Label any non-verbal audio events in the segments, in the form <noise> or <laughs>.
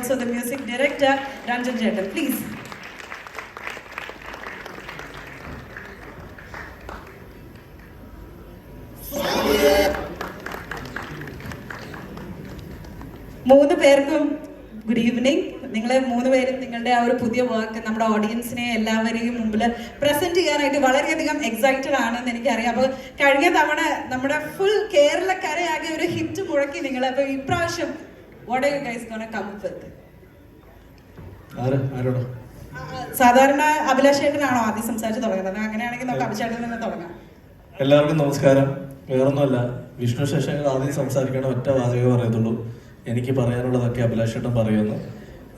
Also the music director Ranjan ചേട്ടൻ please മൂന്ന് പേർക്കും ഗുഡ് ഈവനിങ് നിങ്ങളെ മൂന്ന് പേരും നിങ്ങളുടെ ആ ഒരു പുതിയ വർക്ക് നമ്മുടെ ഓഡിയൻസിനെ എല്ലാവരെയും മുമ്പിൽ പ്രസന്റ് ചെയ്യാനായിട്ട് വളരെയധികം എക്സൈറ്റഡ് ആണെന്ന് എനിക്കറിയാം. അപ്പോൾ കഴിഞ്ഞ തവണ നമ്മുടെ ഫുൾ കേരളക്കരയാകെ ഒരു ഹിറ്റ് മുഴക്കി നിങ്ങൾ അപ്പോൾ ഇപ്രാവശ്യം what are you guys gonna come up with ആര്? ആരോടോ? സാധാരണ അഭിലാഷ് ചേട്ടനാണോ ആദ്യം സംസാരിച്ച് തുടങ്ങുന്നത്? അങ്ങനെയാണെങ്കിൽ നമുക്ക് അഭിലാഷേട്ടൻ നിന്ന് തുടങ്ങാം. എല്ലാവർക്കും നമസ്കാരം. വേറൊന്നുമല്ല വിഷ്ണു ശേഷങ്ങൾ ആദ്യം സംസാരിക്കണ ഒറ്റ വാചകം പറയത്തുള്ളൂ. എനിക്ക് പറയാനുള്ളതൊക്കെ അഭിലാഷേട്ടൻ പറയുന്നു.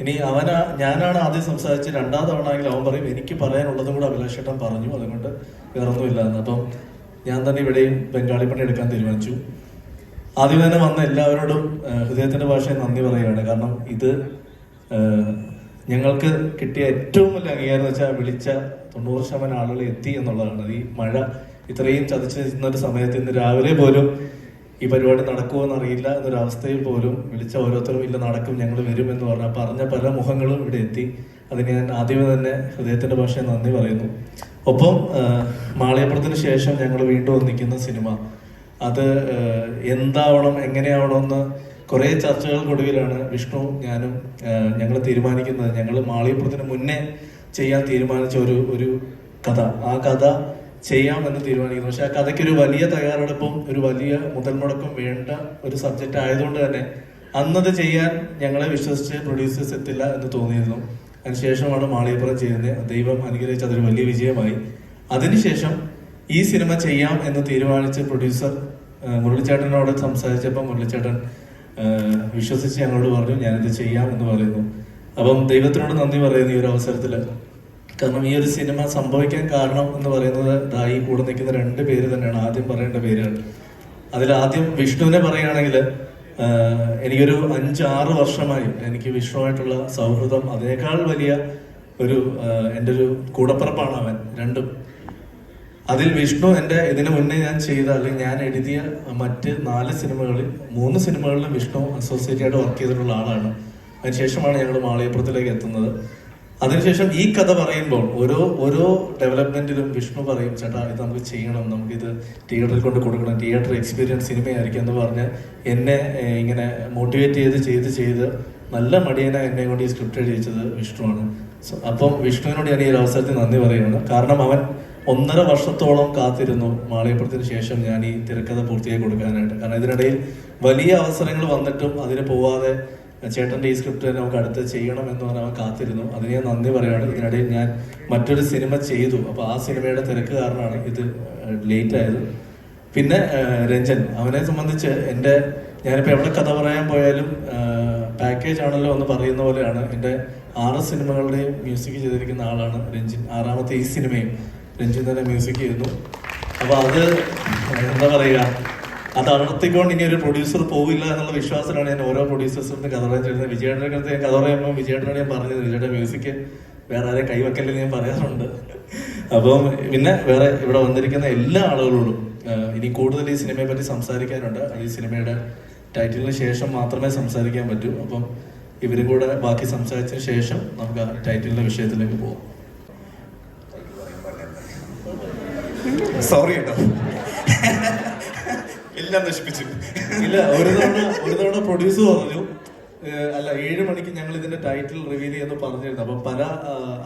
ഇനി അവനാ ഞാനാണ് ആദ്യം സംസാരിച്ച് രണ്ടാം തവണ ആണെങ്കിൽ അവൻ പറയും എനിക്ക് പറയാനുള്ളതും കൂടെ അഭിലാഷേട്ടൻ പറഞ്ഞു. അതുകൊണ്ട് വേറൊന്നുമില്ല എന്ന്. അപ്പം ഞാൻ തന്നെ ഇവിടെയും ബംഗാളി പണി എടുക്കാൻ തീരുമാനിച്ചു. ആദ്യം തന്നെ വന്ന എല്ലാവരോടും ഹൃദയത്തിന്റെ ഭാഷയിൽ നന്ദി പറയുകയാണ്. കാരണം ഇത് ഞങ്ങൾക്ക് കിട്ടിയ ഏറ്റവും വലിയ അംഗീകാരം വെച്ചാൽ വിളിച്ച തൊണ്ണൂറ് ശതമാനം ആളുകൾ എത്തി എന്നുള്ളതാണ്. ഈ മഴ ഇത്രയും ചതിച്ചു നിൽക്കുന്ന ഒരു സമയത്ത് ഇന്ന് രാവിലെ പോലും ഈ പരിപാടി നടക്കുമോ അറിയില്ല എന്നൊരു അവസ്ഥയിൽ പോലും വിളിച്ച ഓരോരുത്തരും ഇല്ല നടക്കും ഞങ്ങൾ വരും എന്ന് പറഞ്ഞ പറഞ്ഞ പല മുഖങ്ങളും ഇവിടെ എത്തി. അതിന് ഞാൻ ആദ്യമേ തന്നെ ഹൃദയത്തിന്റെ ഭാഷയിൽ നന്ദി പറയുന്നു. ഒപ്പം മാളിയപ്പുറത്തിന് ശേഷം ഞങ്ങൾ വീണ്ടും ഒന്നിക്കുന്ന സിനിമ അത് എന്താവണം എങ്ങനെയാവണമെന്ന് കുറേ ചർച്ചകൾക്കൊടുവിലാണ് വിഷ്ണു ഞാനും ഞങ്ങൾ തീരുമാനിക്കുന്നത്. ഞങ്ങൾ മാളികപ്പുറത്തിന് മുന്നേ ചെയ്യാൻ തീരുമാനിച്ച ഒരു ഒരു കഥ. ആ കഥ ചെയ്യാമെന്ന് തീരുമാനിക്കുന്നു. പക്ഷെ ആ കഥയ്ക്ക് ഒരു വലിയ തയ്യാറെടുപ്പും ഒരു വലിയ മുതൽ മുടക്കും വേണ്ട ഒരു സബ്ജക്റ്റ് ആയതുകൊണ്ട് തന്നെ അന്നത് ചെയ്യാൻ ഞങ്ങളെ വിശ്വസിച്ച് പ്രൊഡ്യൂസേഴ്സ് എത്തില്ല എന്ന് തോന്നിയിരുന്നു. അതിനുശേഷമാണ് മാളികപ്പുറം ചെയ്യുന്നത്. ദൈവം അനുഗ്രഹിച്ച് അതൊരു വലിയ വിജയമായി. അതിനുശേഷം ഈ സിനിമ ചെയ്യാം എന്ന് തീരുമാനിച്ച് പ്രൊഡ്യൂസർ മുരളിച്ചേട്ടനോട് സംസാരിച്ചപ്പോൾ മുരളിച്ചേട്ടൻ വിശ്വസിച്ച് ഞങ്ങളോട് പറഞ്ഞു ഞാനിത് ചെയ്യാം എന്ന് പറയുന്നു. അപ്പം ദൈവത്തിനോട് നന്ദി പറയുന്നു ഈ ഒരു അവസരത്തിൽ കാരണം ഈ ഒരു സിനിമ സംഭവിക്കാൻ കാരണം എന്ന് പറയുന്നത് ദാ ഈ കൂടെ നിൽക്കുന്ന രണ്ട് പേര് തന്നെയാണ് ആദ്യം പറയേണ്ട പേരുകൾ. അതിൽ ആദ്യം വിഷ്ണുവിനെ പറയുകയാണെങ്കിൽ എനിക്കൊരു അഞ്ചാറ് വർഷമായി എനിക്ക് വിഷ്ണുവായിട്ടുള്ള സൗഹൃദം അതിനേക്കാൾ വലിയ ഒരു എന്റെ ഒരു കൂടപ്പിറപ്പാണ് അവൻ രണ്ടും. അതിൽ വിഷ്ണു എന്റെ ഇതിനു മുന്നേ ഞാൻ ചെയ്ത അല്ലെങ്കിൽ ഞാൻ എഴുതിയ മറ്റ് നാല് സിനിമകളിൽ മൂന്ന് സിനിമകളിൽ വിഷ്ണു അസോസിയേറ്റ് ആയിട്ട് വർക്ക് ചെയ്തിട്ടുള്ള ആളാണ്. അതിനുശേഷമാണ് ഞങ്ങൾ മാളികപ്പുറത്തിലേക്ക് എത്തുന്നത്. അതിനുശേഷം ഈ കഥ പറയുമ്പോൾ ഓരോ ഓരോ ഡെവലപ്മെന്റിലും വിഷ്ണു പറയും ചേട്ടാ ഇത് നമുക്ക് ചെയ്യണം. നമുക്കിത് തിയേറ്ററിൽ കൊണ്ട് കൊടുക്കണം. തിയേറ്റർ എക്സ്പീരിയൻസ് സിനിമയായിരിക്കും എന്ന് പറഞ്ഞ് എന്നെ ഇങ്ങനെ മോട്ടിവേറ്റ് ചെയ്ത് ചെയ്ത് ചെയ്ത് നല്ല മടിയന എന്നെ കൊണ്ട് ഈ സ്ക്രിപ്റ്റ് എഴുതിച്ചത് വിഷ്ണുവാണ് അപ്പം വിഷ്ണുവിനോട് ഞാൻ ഈ ഒരു അവസരത്തിൽ നന്ദി പറയുന്നു കാരണം അവൻ ഒന്നര വർഷത്തോളം കാത്തിരുന്നു മാളികപ്പുറത്തിന് ശേഷം ഞാൻ ഈ തിരക്കഥ പൂർത്തിയാക്കി കൊടുക്കാനായിട്ട്. കാരണം ഇതിനിടയിൽ വലിയ അവസരങ്ങൾ വന്നിട്ടും അതിന് പോവാതെ ചേട്ടന്റെ ഈ സ്ക്രിപ്റ്റ് നമുക്ക് അടുത്ത് ചെയ്യണം എന്ന് പറഞ്ഞാൽ കാത്തിരുന്നു. അതിന് ഞാൻ നന്ദി പറയുകയാണ്. ഇതിനിടയിൽ ഞാൻ മറ്റൊരു സിനിമ ചെയ്തു. അപ്പോൾ ആ സിനിമയുടെ തിരക്ക് കാരണമാണ് ഇത് ലേറ്റ് ആയത്. പിന്നെ രഞ്ജൻ. അവനെ സംബന്ധിച്ച് എന്റെ ഞാനിപ്പോൾ എവിടെ കഥ പറയാൻ പോയാലും പാക്കേജ് ആണല്ലോ എന്ന് പറയുന്ന പോലെയാണ് എന്റെ ആറ് സിനിമകളുടെയും മ്യൂസിക് ചെയ്തിരിക്കുന്ന ആളാണ് രഞ്ജിൻ. ആറാമത്തെ ഈ സിനിമയും. രഞ്ജിൻ തന്നെ മ്യൂസിക് ചെയ്യുന്നു. അപ്പോൾ അത് എന്താ പറയുക അത് അടർത്തിക്കൊണ്ട് ഇനി ഒരു പ്രൊഡ്യൂസർ പോവില്ല എന്നുള്ള വിശ്വാസത്തിലാണ് ഞാൻ ഓരോ പ്രൊഡ്യൂസേഴ്സും കഥ പറയാൻ ചെയ്യുന്നത് അടുത്ത് ഞാൻ കഥ പറയുമ്പോൾ വിജയേട്ടനോട് ഞാൻ പറഞ്ഞത് വിജയുടെ മ്യൂസിക് വേറെ ആരെ കൈവക്കല്ലെന്ന് ഞാൻ പറയാറുണ്ട്. അപ്പം പിന്നെ വേറെ ഇവിടെ വന്നിരിക്കുന്ന എല്ലാ ആളുകളോടും ഇനി കൂടുതൽ ഈ സിനിമയെ പറ്റി സംസാരിക്കാനുണ്ട്. ഈ സിനിമയുടെ ടൈറ്റിലിന് ശേഷം മാത്രമേ സംസാരിക്കാൻ പറ്റൂ. അപ്പം ഇവരും കൂടെ ബാക്കി സംസാരിച്ചതിന് ശേഷം നമുക്ക് ആ ടൈറ്റിലിന്റെ വിഷയത്തിലേക്ക് പോകാം സോറി കേട്ടോ. <laughs> എല്ലാം നശിപ്പിച്ചു. ഇല്ല ഒരു തവണ ഒരു തവണ പ്രൊഡ്യൂസ് പറഞ്ഞു അല്ല ഏഴ് മണിക്ക് ഞങ്ങൾ ഇതിന്റെ ടൈറ്റിൽ റിവീൽ ചെയ്യുന്നു പറഞ്ഞിരുന്നു. അപ്പൊ പല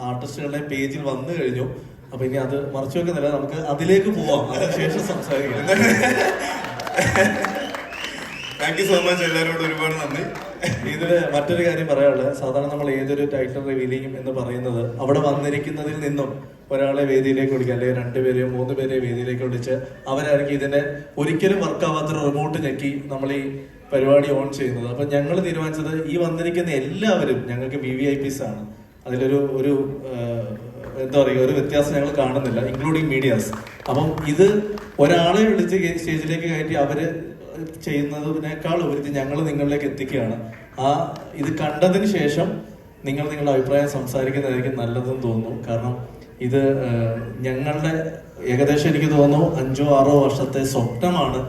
ആർട്ടിസ്റ്റുകളുടെ പേജിൽ വന്നു കഴിഞ്ഞു. അപ്പൊ ഇനി അത് മറച്ചു വെക്കുന്നില്ല. നമുക്ക് അതിലേക്ക് പോവാം. അതിനുശേഷം സംസാരിക്കാം. താങ്ക് യു സോ മച്ച് എല്ലാവരോടും ഒരുപാട് നന്ദി. ഇതിൽ മറ്റൊരു കാര്യം പറയാനുള്ളത്. സാധാരണ നമ്മൾ ഏതൊരു ടൈറ്റിൽ റിവീലിംഗ് എന്ന് പറയുന്നത് അവിടെ വന്നിരിക്കുന്നതിൽ നിന്നും ഒരാളെ വേദിയിലേക്ക് വിളിക്കുക അല്ലെങ്കിൽ രണ്ടുപേരെയോ മൂന്ന് പേരെയോ വേദിയിലേക്ക് വിളിച്ച് അവരായിരിക്കും ഇതിന്റെ ഒരിക്കലും വർക്കാവാത്ത റിമോട്ട് ഞെക്കി നമ്മൾ ഈ പരിപാടി ഓൺ ചെയ്യുന്നത്. അപ്പൊ ഞങ്ങൾ തീരുമാനിച്ചത് ഈ വന്നിരിക്കുന്ന എല്ലാവരും ഞങ്ങൾക്ക് വി വി ഐ പിസ് ആണ്. അതിലൊരു ഒരു എന്താ പറയുക ഒരു വ്യത്യാസം ഞങ്ങൾ കാണുന്നില്ല ഇൻക്ലൂഡിങ് മീഡിയാസ് അപ്പം ഇത് ഒരാളെ വിളിച്ച് സ്റ്റേജിലേക്ക് കയറ്റി അവർ ചെയ്യുന്നതിനേക്കാൾ ഉപരി ഞങ്ങൾ നിങ്ങളിലേക്ക് എത്തിക്കുകയാണ്. ആ ഇത് കണ്ടതിന് ശേഷം നിങ്ങൾ നിങ്ങളുടെ അഭിപ്രായം സംസാരിക്കുന്നതായിരിക്കും നല്ലതെന്ന് തോന്നുന്നു. കാരണം ഇത് ഞങ്ങളുടെ ഏകദേശം എനിക്ക് തോന്നുന്നു അഞ്ചോ ആറോ വർഷത്തെ സ്വപ്നമാണ്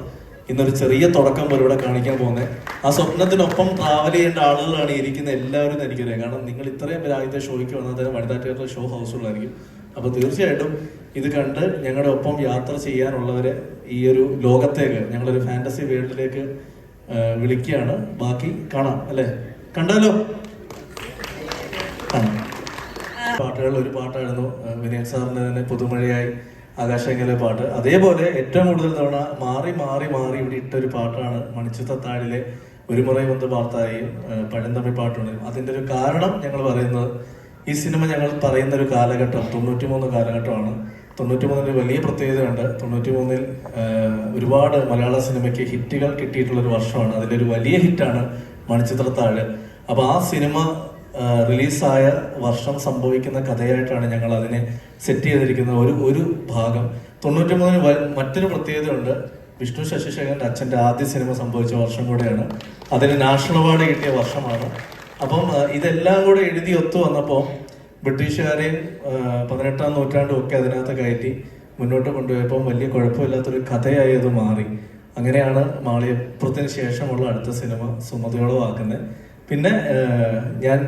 ഇന്നൊരു ചെറിയ തുടക്കം പോലെ ഇവിടെ കാണിക്കാൻ പോകുന്നത്. ആ സ്വപ്നത്തിനൊപ്പം ട്രാവൽ ചെയ്യേണ്ട ആളുകളാണ് ഇരിക്കുന്ന എല്ലാവരും എനിക്കറിയാം. കാരണം നിങ്ങൾ ഇത്രയും പേര് ആദ്യത്തെ ഷോയ്ക്ക് വന്നത് വനിതാ തിയേറ്റർ ഷോ ഹൗസുകളായിരിക്കും അപ്പോൾ തീർച്ചയായിട്ടും ഇത് കണ്ട് ഞങ്ങളുടെ ഒപ്പം യാത്ര ചെയ്യാനുള്ളവരെ ഈ ഒരു ലോകത്തേക്ക് ഞങ്ങളൊരു ഫാന്റസി വേൾഡിലേക്ക് വിളിക്കുകയാണ്. ബാക്കി കാണാം അല്ലേ? കണ്ടാലോ? കാണാം പാട്ടുകൾ ഒരു പാട്ടായിരുന്നു. വിനയൻ സാറിന്റെ തന്നെ പുതുമഴയായി ആകാശങ്ങളിലെ പാട്ട്. അതേപോലെ ഏറ്റവും കൂടുതൽ തവണ മാറി മാറി മാറി ഇവിടെ ഇട്ട ഒരു പാട്ടാണ് മണിച്ചുത്തത്താഴിലെ ഒരു മുറ വന്ന് പാർത്തായി പഴന്തമിഴ് പാട്ടുണ്ട്. അതിന്റെ ഒരു കാരണം ഞങ്ങൾ പറയുന്നത് ഈ സിനിമ ഞങ്ങൾ പറയുന്ന ഒരു കാലഘട്ടം തൊണ്ണൂറ്റി മൂന്ന് കാലഘട്ടമാണ്. തൊണ്ണൂറ്റിമൂന്നിന് വലിയ പ്രത്യേകതയുണ്ട് തൊണ്ണൂറ്റി മൂന്നിൽ ഒരുപാട് മലയാള സിനിമയ്ക്ക് ഹിറ്റുകൾ കിട്ടിയിട്ടുള്ള ഒരു വർഷമാണ്. അതിലൊരു വലിയ ഹിറ്റാണ് മണിച്ചിത്രത്താഴ്. അപ്പോൾ ആ സിനിമ റിലീസായ വർഷം സംഭവിക്കുന്ന കഥയായിട്ടാണ് ഞങ്ങൾ അതിനെ സെറ്റ് ചെയ്തിരിക്കുന്ന ഒരു ഒരു ഭാഗം. തൊണ്ണൂറ്റി മൂന്നിന് മറ്റൊരു പ്രത്യേകതയുണ്ട് വിഷ്ണു ശശിശേഖരന്റെ അച്ഛന്റെ ആദ്യ സിനിമ സംഭവിച്ച വർഷം കൂടെയാണ്. അതിന് നാഷണൽ അവാർഡ് കിട്ടിയ വർഷമാണ്. അപ്പം ഇതെല്ലാം കൂടെ എഴുതി ഒത്തു വന്നപ്പോൾ ബ്രിട്ടീഷുകാരെയും പതിനെട്ടാം നൂറ്റാണ്ടും ഒക്കെ അതിനകത്ത് കയറ്റി മുന്നോട്ട് കൊണ്ടുപോയപ്പോൾ വലിയ കുഴപ്പമില്ലാത്തൊരു കഥയായി അത് മാറി. അങ്ങനെയാണ് മാളിയപ്പുറത്തിന് ശേഷമുള്ള അടുത്ത സിനിമ സുമതിയോളം ആക്കുന്നത് പിന്നെ ഞാൻ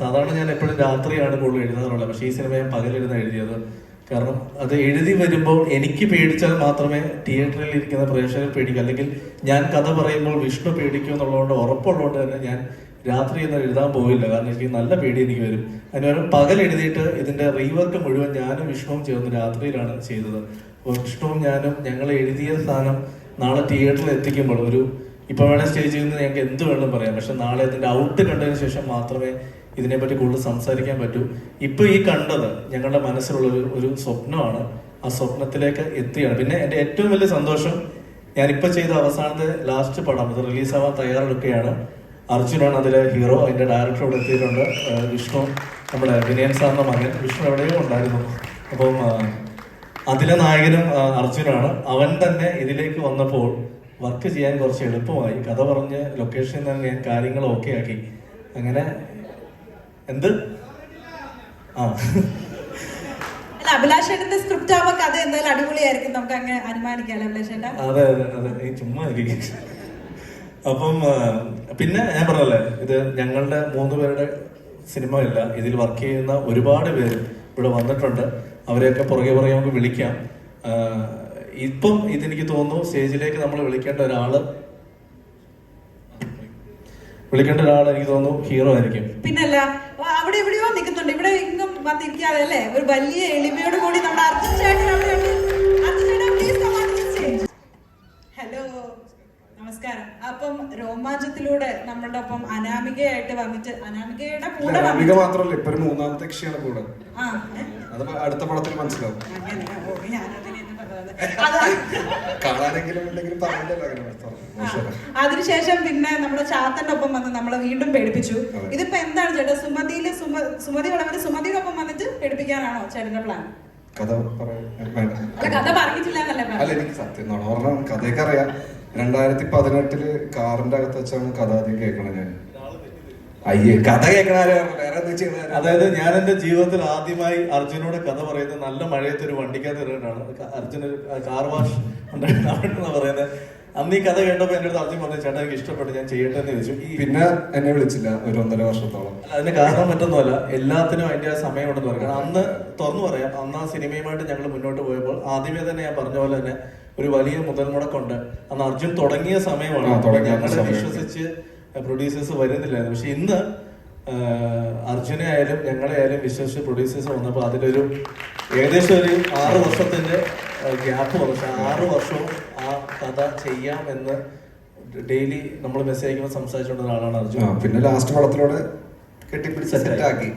സാധാരണ ഞാൻ എപ്പോഴും രാത്രിയാണ് കൂടുതൽ എഴുതാറുള്ളത്. പക്ഷേ ഈ സിനിമ ഞാൻ പകലിരുന്ന് എഴുതിയത്. കാരണം അത് എഴുതി വരുമ്പോൾ എനിക്ക് പേടിച്ചാൽ മാത്രമേ തിയേറ്ററിൽ ഇരിക്കുന്ന പ്രേക്ഷകർ പേടിക്കൂ. അല്ലെങ്കിൽ ഞാൻ കഥ പറയുമ്പോൾ വിഷ്ണു പേടിക്കൂ എന്നുള്ളതുകൊണ്ട് ഉറപ്പുള്ളതുകൊണ്ട് തന്നെ ഞാൻ രാത്രി ഒന്നും എഴുതാൻ പോയില്ല കാരണം എനിക്ക് നല്ല പേടി എനിക്ക് വരും. അതിനുപകരം പകൽ എഴുതിയിട്ട് ഇതിന്റെ റീവർക്ക് മുഴുവൻ ഞാനും വിഷ്ണുവും ചേർന്ന് രാത്രിയിലാണ് ചെയ്തത്. വിഷ്ണുവും ഞാനും ഞങ്ങൾ എഴുതിയ സാധനം നാളെ തിയേറ്ററിൽ എത്തിക്കുമ്പോൾ ഒരു ഇപ്പൊ വേണേൽ സ്റ്റേജിൽ നിന്ന് ഞങ്ങൾക്ക് എന്ത് വേണമെന്ന് പറയാം. പക്ഷെ നാളെ അതിന്റെ ഔട്ട് കണ്ടതിന് ശേഷം മാത്രമേ ഇതിനെപ്പറ്റി കൂടുതൽ സംസാരിക്കാൻ പറ്റൂ. ഇപ്പൊ ഈ കണ്ടത് ഞങ്ങളുടെ മനസ്സിലുള്ള ഒരു ഒരു സ്വപ്നമാണ്. ആ സ്വപ്നത്തിലേക്ക് എത്തിയാണ്. പിന്നെ എന്റെ ഏറ്റവും വലിയ സന്തോഷം ഞാനിപ്പോ ചെയ്ത അവസാനത്തെ ലാസ്റ്റ് പടം ഇത് റിലീസാവാൻ തയ്യാറെടുക്കുകയാണ്. അർജുനാണ് അതിലെ ഹീറോ അതിന്റെ ഡയറക്ടർ ഇവിടെ എത്തിയിട്ടുണ്ട്. വിഷ്ണു നമ്മുടെ വിനയൻ സാറിന്റെ മകൻ. വിഷ്ണു എവിടെയോ ഉണ്ടായിരുന്നു. അപ്പം അതിലെ നായകനും അർജുനാണ്. അവൻ തന്നെ ഇതിലേക്ക് വന്നപ്പോൾ വർക്ക് ചെയ്യാൻ കുറച്ച് എളുപ്പമായി. കഥ പറഞ്ഞ് ലൊക്കേഷനിൽ തന്നെ ഞാൻ കാര്യങ്ങൾ ഓക്കെ ആക്കി. അങ്ങനെ എന്ത്? ആ. അഭിലാഷേട്ടന്റെ അഭിലാഷ് സ്ക്രിപ്റ്റ് ആവുമ്പോ കഥ എന്തായാലും അടിപൊളിയായിരിക്കും. നമുക്ക് അങ്ങനെ അനുമാനിക്കാം അഭിലാഷ് ഏട്ടാ? അതെ അതെ അതെ. ചുമ്മാ അപ്പം പിന്നെ ഞാൻ പറഞ്ഞല്ലേ ഇത് ഞങ്ങളുടെ മൂന്ന് പേരുടെ സിനിമയല്ല ഇതിൽ വർക്ക് ചെയ്യുന്ന ഒരുപാട് പേര് ഇവിടെ വന്നിട്ടുണ്ട്. അവരെയൊക്കെ പുറകെ പുറകെ നമുക്ക് വിളിക്കാം. ഇപ്പം ഇതെനിക്ക് തോന്നുന്നു സ്റ്റേജിലേക്ക് നമ്മൾ വിളിക്കേണ്ട ഒരാൾ വിളിക്കേണ്ട ഒരാൾ എനിക്ക് തോന്നുന്നു ഹീറോ ആയിരിക്കും. പിന്നല്ല അവിടെ എവിടെയോ നിൽക്കുന്നുണ്ട്. ഇവിടെ ഇങ്ങും വന്നിരിക്കാതെ അല്ലേ? ഒരു വലിയ എളിമയോട് കൂടി നമ്മുടെ അർജുൻ ചേട്ടൻ അപ്പം രോമാഞ്ചത്തിലൂടെ നമ്മുടെ ഒപ്പം അനാമികയായിട്ട് വന്നിട്ട് അനാമികയുടെ കൂടെ അനാമിക മാത്രമല്ല മാത്രല്ല ഇപ്പൊ ഒരു മൂന്നാമത്തെ കക്ഷിയാണ് കൂടെ? അത് അടുത്ത പടത്തിൽ മനസ്സിലാവും. <laughs> അതിനുശേഷം പിന്നെ നമ്മുടെ ചാത്തന്റെ ഒപ്പം വന്ന് നമ്മളെ വീണ്ടും പേടിപ്പിച്ചു. ഇതിപ്പോ എന്താണ് ചേട്ടാ സുമതിയിൽ സുമതി വളവര് സുമതിയുടെ ഒപ്പം വന്നിട്ട് പേടിപ്പിക്കാനാണോ ചേട്ടന്റെ പ്ലാൻ കഥ പറയാ. കഥ പറഞ്ഞിട്ടില്ല അല്ല എനിക്ക് സത്യം കഥയൊക്കെ അറിയാം. രണ്ടായിരത്തി പതിനെട്ടിൽ കാറിന്റെ അകത്ത് വെച്ചാണ് കഥ ആദ്യം കേൾക്കണത് ഞാൻ. അയ്യേ കഥ കേൾക്കണ? അതായത് ഞാൻ എന്റെ ജീവിതത്തിൽ ആദ്യമായി അർജുനോട് കഥ പറയുന്നത് നല്ല മഴയത്ത് ഒരു വണ്ടിക്കകത്ത് ഇരുന്നിട്ടാണ് അർജുന കാർ വാഷ് പറയുന്നത്. അന്ന് ഈ കഥ കേട്ടപ്പോ എന്റെ അടുത്ത് അർജുൻ പറഞ്ഞു ചേട്ടാ എനിക്ക് ഇഷ്ടപ്പെട്ടു ഞാൻ ചെയ്യട്ടെ എന്ന് ചോദിച്ചു. പിന്നെ എന്നെ വിളിച്ചില്ല ഒരു ഒന്നര വർഷത്തോളം. അതിന് കാരണം മറ്റൊന്നുമല്ല എല്ലാത്തിനും അതിന്റെ ആ സമയമുണ്ടെന്ന് പറയാം. അന്ന് തുറന്നു പറയാം അന്ന് ആ സിനിമയുമായിട്ട് ഞങ്ങൾ മുന്നോട്ട് പോയപ്പോൾ ആദ്യമേ തന്നെ ഞാൻ പറഞ്ഞ പോലെ തന്നെ ഒരു വലിയ മുതൽ മുടക്കുണ്ട് അന്ന് അർജുൻ തുടങ്ങിയ സമയമാണ്. ഞങ്ങളെ വിശ്വസിച്ച് പ്രൊഡ്യൂസേഴ്സ് വരുന്നില്ലായിരുന്നു. പക്ഷെ ഇന്ന് അർജുനെ ആയാലും ഞങ്ങളെ ആയാലും വിശ്വസിച്ച് പ്രൊഡ്യൂസേഴ്സ് വന്നപ്പോൾ അതിലൊരു ഏകദേശം ഒരു ആറ് വർഷത്തിന്റെ ഗ്യാപ്പ് വന്നു. പക്ഷെ ആറ് വർഷവും ആ കഥ ചെയ്യാം എന്ന് ഡെയിലി നമ്മൾ മെസ്സേജ് അയക്കുമ്പോൾ സംസാരിച്ചുകൊണ്ടിരുന്ന ആളാണ് അർജുൻ. പിന്നെ ലാസ്റ്റ് പടത്തിലൂടെ കെട്ടിപ്പിടിച്ച്. സെറ്റാക്കി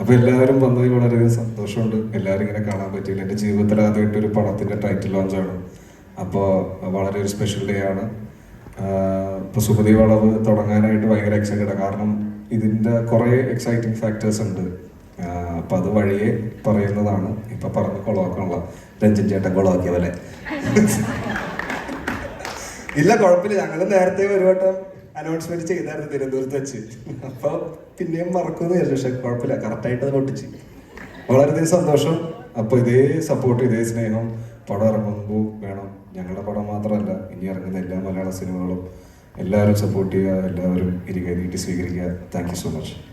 അപ്പൊ എല്ലാവരും വന്നതിൽ വളരെയധികം സന്തോഷമുണ്ട്. എല്ലാവരും ഇങ്ങനെ കാണാൻ പറ്റിയില്ല. എന്റെ ജീവിതത്തിൽ ആദ്യമായിട്ട് ഒരു പടത്തിന്റെ ടൈറ്റിൽ ലോഞ്ച് ആണ്. അപ്പോൾ വളരെ ഒരു സ്പെഷ്യൽ ഡേ ആണ്. ഇപ്പൊ സുഭതി വളവ് തുടങ്ങാനായിട്ട് ഭയങ്കര എക്സൈറ്റഡ് കാരണം ഇതിന്റെ കുറെ എക്സൈറ്റിംഗ് ഫാക്ടേഴ്സ് ഉണ്ട്. അപ്പൊ അത് വഴിയെ പറയുന്നതാണ്. ഇപ്പൊ പറഞ്ഞ് കൊളവാക്കാനുള്ള രഞ്ജൻ ചേട്ടൻ കൊളവാക്കിയ പോലെ ഇല്ല കുഴപ്പമില്ല. ഞങ്ങൾ നേരത്തെ ഒരു വട്ടം അനൗൺസ്മെന്റ് ചെയ്തായിരുന്നു തിരുവനന്തപുരത്ത് വെച്ച്. അപ്പൊ പിന്നെയും മറക്കുമെന്ന് വിചാരിച്ചു പക്ഷെ കുഴപ്പമില്ല. കറക്റ്റായിട്ട് അത് പൊട്ടിച്ച്. വളരെയധികം സന്തോഷം. അപ്പൊ ഇതേ സപ്പോർട്ട് ഇതേ സ്നേഹം. പടം ഇറങ്ങുമ്പോൾ വേണം. ഞങ്ങളുടെ പടം മാത്രമല്ല ഇനി ഇറങ്ങുന്ന എല്ലാ മലയാള സിനിമകളും എല്ലാവരും സപ്പോർട്ട് ചെയ്യുക എല്ലാവരും ഇരിക്കുക നീട്ടി സ്വീകരിക്കുക. Thank you so much